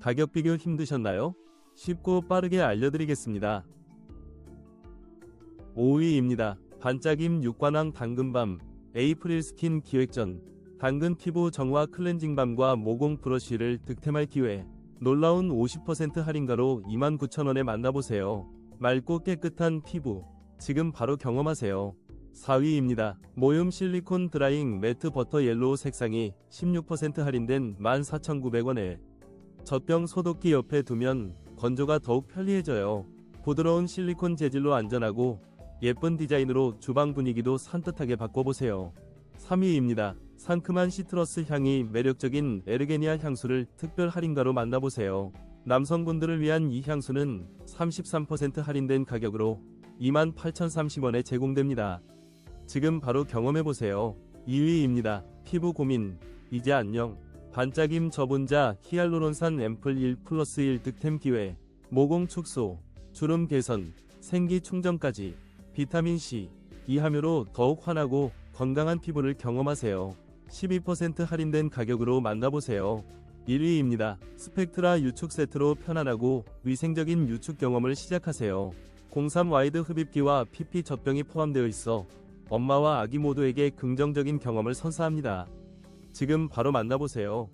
가격 비교 힘드셨나요? 쉽고 빠르게 알려드리겠습니다. 5위입니다. 반짝임 육관왕 당근밤 에이프릴 스킨 기획전 당근 피부 정화 클렌징 밤과 모공 브러쉬를 득템할 기회 놀라운 50% 할인가로 29,000원에 만나보세요. 맑고 깨끗한 피부 지금 바로 경험하세요. 4위입니다. 모형 실리콘 드라잉 매트 버터 옐로우 색상이 16% 할인된 14,900원에 젖병 소독기 옆에 두면 건조가 더욱 편리해져요. 부드러운 실리콘 재질로 안전하고 예쁜 디자인으로 주방 분위기도 산뜻하게 바꿔보세요. 3위입니다. 상큼한 시트러스 향이 매력적인 에르게니아 향수를 특별 할인가로 만나보세요. 남성분들을 위한 이 향수는 33% 할인된 가격으로 28,030원에 제공됩니다. 지금 바로 경험해보세요. 2위입니다. 피부 고민, 이제 안녕. 반짝임 저분자 히알루론산 앰플 1 플러스 1 득템 기회, 모공 축소, 주름 개선, 생기 충전까지 비타민C, 이 함유로 더욱 환하고 건강한 피부를 경험하세요. 12% 할인된 가격으로 만나보세요. 1위입니다. 스펙트라 유축 세트로 편안하고 위생적인 유축 경험을 시작하세요. 03 와이드 흡입기와 PP 젖병이 포함되어 있어 엄마와 아기 모두에게 긍정적인 경험을 선사합니다. 지금 바로 만나보세요.